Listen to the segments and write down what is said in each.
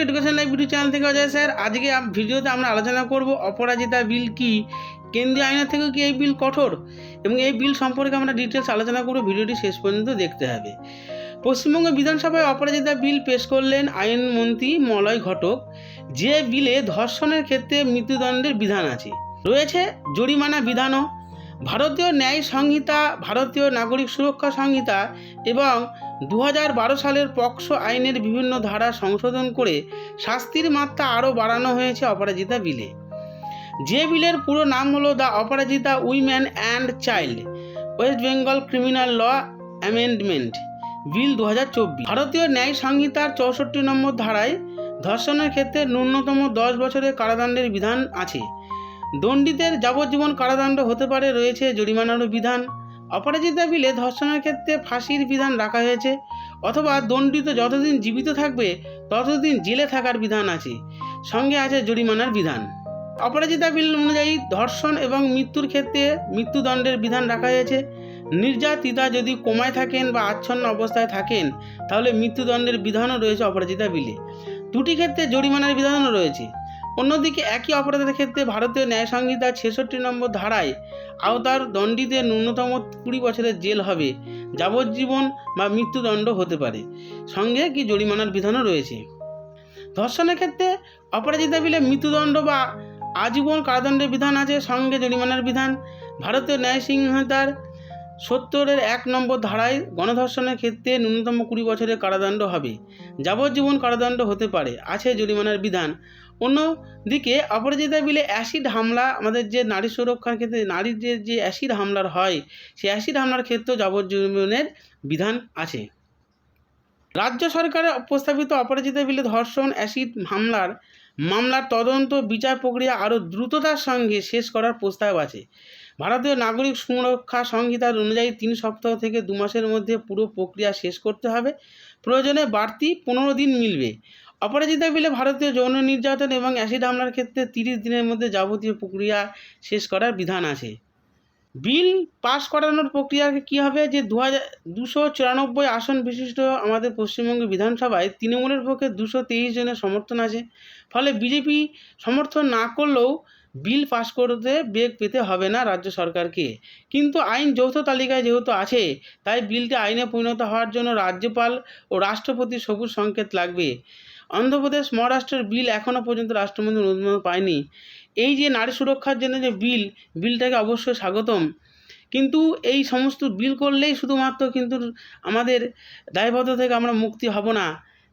Education live video channel থেকে Ajay sir. আজকে ভিডিওতে আমরা আলোচনা করব অপরাজিতা বিল কি? কেন্দ্রীয় আইনের থেকেও কি এই বিল কঠোর? এবং এই বিল সম্পর্কে আমরা ডিটেলস আলোচনা করব, ভিডিওটি শেষ পর্যন্ত দেখতে হবে। পশ্চিমবঙ্গ বিধানসভায় অপরাজিতা বিল পেশ করলেন আইনমন্ত্রী মলয় ঘটক। যে বিলে ধর্ষণের ক্ষেত্রে মৃত্যুদণ্ডের বিধান আছে। রয়েছে জরিমানা বিধানও। ভারতীয় ন্যায় সংহিতা, ভারতীয় নাগরিক সুরক্ষা সংহিতা এবং দু সালের পক্সো আইনের বিভিন্ন ধারা সংশোধন করে শাস্তির মাত্রা আরও বাড়ানো হয়েছে অপরাজিতা বিলে। যে বিলের পুরো নাম হলো the Aparajita women and child, West Bengal criminal law amendment, bill দু হাজার চব্বিশ। ভারতীয় ন্যায় সংহিতার চৌষট্টি নম্বর ধারায় ধর্ষণের ক্ষেত্রে ন্যূনতম দশ বছরের কারাদণ্ডের বিধান আছে। দণ্ডিতের যাবজ্জীবন কারাদণ্ড হতে পারে, রয়েছে জরিমানারও বিধান। অপরাজিতা বিলে ধর্ষণের ক্ষেত্রে ফাঁসির বিধান রাখা হয়েছে, অথবা দণ্ডিত যতদিন জীবিত থাকবে, ততদিন জেলে থাকার বিধান আছে। সঙ্গে আছে জরিমানার বিধান। অপরাজিতা বিল অনুযায়ী ধর্ষণ এবং মৃত্যুর ক্ষেত্রে মৃত্যুদণ্ডের বিধান রাখা হয়েছে। নির্যাতিতা যদি কোমায় থাকেন বা আচ্ছন্ন অবস্থায় থাকেন, তাহলে মৃত্যুদণ্ডের বিধানও রয়েছে অপরাজিতা বিলে। দুটি ক্ষেত্রে জরিমানার বিধানও রয়েছে। অন্যদিকে একই অপরাধের ক্ষেত্রে ভারতীয় ন্যায় সংহিতার ছেষট্টি নম্বর ধারায় আওতার দণ্ডিতের ন্যূনতম কুড়ি বছরের জেল হবে, যাবজ্জীবন বা মৃত্যুদণ্ড হতে পারে। সঙ্গে কি জরিমানার বিধানও রয়েছে। ধর্ষণের ক্ষেত্রে অপরাজিতা বিলে মৃত্যুদণ্ড বা আজীবন কারাদণ্ডের বিধান আছে, সঙ্গে জরিমানার বিধান। ভারতীয় ন্যায় সংহিতার সত্তরের এক নম্বর ধারায় গণধর্ষণের ক্ষেত্রে ন্যূনতম কুড়ি বছরের কারাদণ্ড হবে, যাবজ্জীবন কারাদণ্ড হতে পারে, আছে জরিমানার বিধান। অন্যদিকে অপরাজিতা বিলে অ্যাসিড হামলা, আমাদের যে নারী সুরক্ষার ক্ষেত্রে নারীর যে যে অ্যাসিড হামলার হয় সেই অ্যাসিড হামলার ক্ষেত্রেও যাবজ্জীবনের বিধান আছে। রাজ্য সরকারের প্রস্তাবিত অপরাজিতা বিলে ধর্ষণ, অ্যাসিড হামলার মামলার তদন্ত, বিচার প্রক্রিয়া আরও দ্রুততার সঙ্গে শেষ করার প্রস্তাব আছে। ভারতীয় নাগরিক সুরক্ষা সংহিতার অনুযায়ী তিন সপ্তাহ থেকে দু মাসের মধ্যে পুরো প্রক্রিয়া শেষ করতে হবে। প্রয়োজনে বাড়তি পনেরো দিন মিলবে। অপরাজিতা বিলে ভারতীয় যৌন নির্যাতন এবং অ্যাসিড হামলার ক্ষেত্রে তিরিশ দিনের মধ্যে যাবতীয় প্রক্রিয়া শেষ করার বিধান আছে। বিল পাস করানোর প্রক্রিয়া কী হবে? যে দু হাজার দুশো চুরানব্বই আসন বিশিষ্ট আমাদের পশ্চিমবঙ্গ বিধানসভায় তৃণমূলের পক্ষে দুশো তেইশ জনের সমর্থন আছে। ফলে বিজেপি সমর্থন না করলেও বিল পাস করতে বেগ পেতে হবে না রাজ্য সরকারকে। কিন্তু আইন যৌথ তালিকায় যেহেতু আছে, তাই বিলটি আইনে পরিণত হওয়ার জন্য রাজ্যপাল ও রাষ্ট্রপতির সবুজ সংকেত লাগবে। অন্ধ্রপ্রদেশ মহারাষ্ট্রের বিল এখনও পর্যন্ত রাষ্ট্রমন্ত্রীর অনুমোদন পায়নি। এই যে নারী সুরক্ষার জন্য যে বিল, বিলটাকে অবশ্যই স্বাগতম। কিন্তু এই সমস্ত বিল করলেই শুধুমাত্র কিন্তু আমাদের দায়বদ্ধ থেকে আমরা মুক্তি হব না।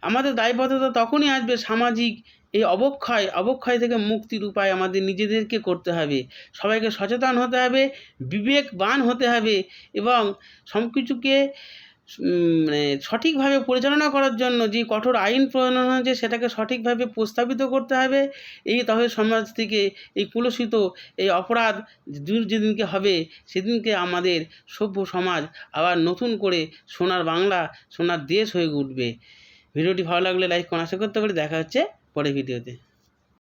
আমাদের দায়বদ্ধতা তখনই আসবে সামাজিক এই অবক্ষয় অবক্ষয় থেকে মুক্তির উপায় আমাদের নিজেদেরকে করতে হবে। সবাইকে সচেতন হতে হবে, বিবেকবান হতে হবে এবং সব কিছুকে মানে সঠিকভাবে পরিচালনা করার জন্য যে কঠোর আইন প্রণয়ন হয়েছে, সেটাকে সঠিকভাবে প্রস্তাবিত করতে হবে। এই তবে সমাজ থেকে এই কুলসিত এই অপরাধ দূর যেদিনকে হবে, সেদিনকে আমাদের সভ্য সমাজ আবার নতুন করে সোনার বাংলা, সোনার দেশ হয়ে উঠবে। ভিডিওটি ভালো লাগলে লাইক আশা করতে পারি দেখা হচ্ছে পরের ভিডিওতে।